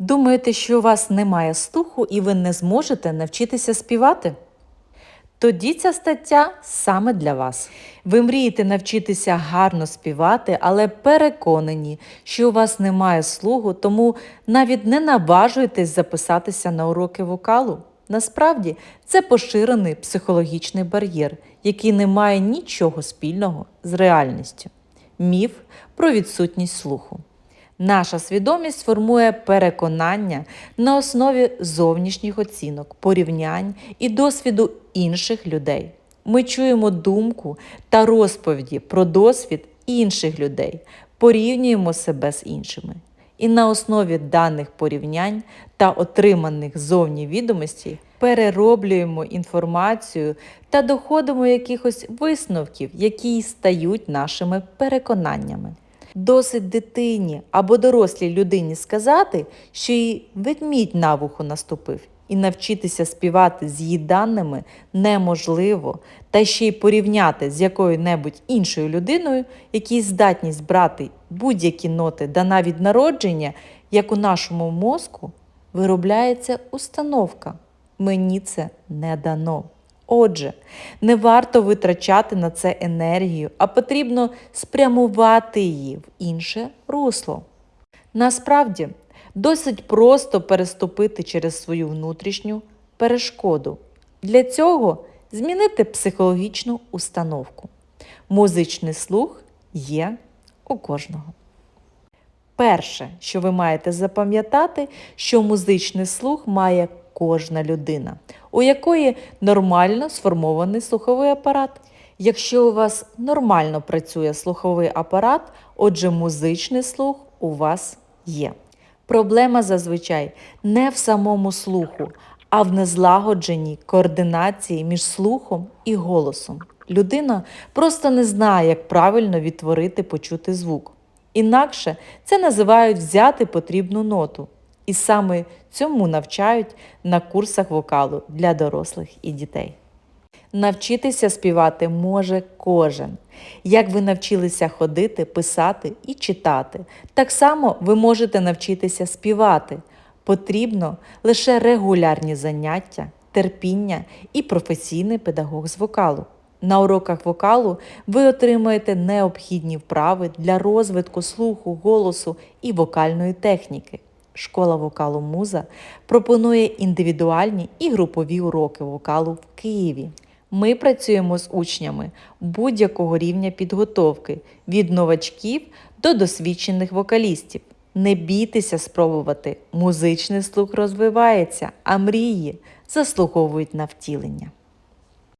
Думаєте, що у вас немає слуху і ви не зможете навчитися співати? Тоді ця стаття саме для вас. Ви мрієте навчитися гарно співати, але переконані, що у вас немає слуху, тому навіть не наважуєтесь записатися на уроки вокалу. Насправді це поширений психологічний бар'єр, який не має нічого спільного з реальністю. Міф про відсутність слуху. Наша свідомість формує переконання на основі зовнішніх оцінок, порівнянь і досвіду інших людей. Ми чуємо думку та розповіді про досвід інших людей, порівнюємо себе з іншими. І на основі даних порівнянь та отриманих зовні відомостей перероблюємо інформацію та доходимо якихось висновків, які й стають нашими переконаннями. Досить дитині або дорослій людині сказати, що їй ведмідь на вухо наступив, і навчитися співати з її даними неможливо, та ще й порівняти з якою-небудь іншою людиною, якій здатність брати будь-які ноти дана від народження, як у нашому мозку, виробляється установка. Мені це не дано. Отже, не варто витрачати на це енергію, а потрібно спрямувати її в інше русло. Насправді, досить просто переступити через свою внутрішню перешкоду. Для цього змінити психологічну установку. Музичний слух є у кожного. Перше, що ви маєте запам'ятати, що музичний слух має кожна людина, у якої нормально сформований слуховий апарат. Якщо у вас нормально працює слуховий апарат, отже, музичний слух у вас є. Проблема зазвичай не в самому слуху, а в незлагодженій координації між слухом і голосом. Людина просто не знає, як правильно відтворити почути звук. Інакше це називають взяти потрібну ноту. І саме цьому навчають на курсах вокалу для дорослих і дітей. Навчитися співати може кожен. Як ви навчилися ходити, писати і читати, так само ви можете навчитися співати. Потрібно лише регулярні заняття, терпіння і професійний педагог з вокалу. На уроках вокалу ви отримаєте необхідні вправи для розвитку слуху, голосу і вокальної техніки. Школа вокалу Муза пропонує індивідуальні і групові уроки вокалу в Києві. Ми працюємо з учнями будь-якого рівня підготовки від новачків до досвідчених вокалістів. Не бійтеся спробувати. Музичний слух розвивається, а мрії заслуговують на втілення.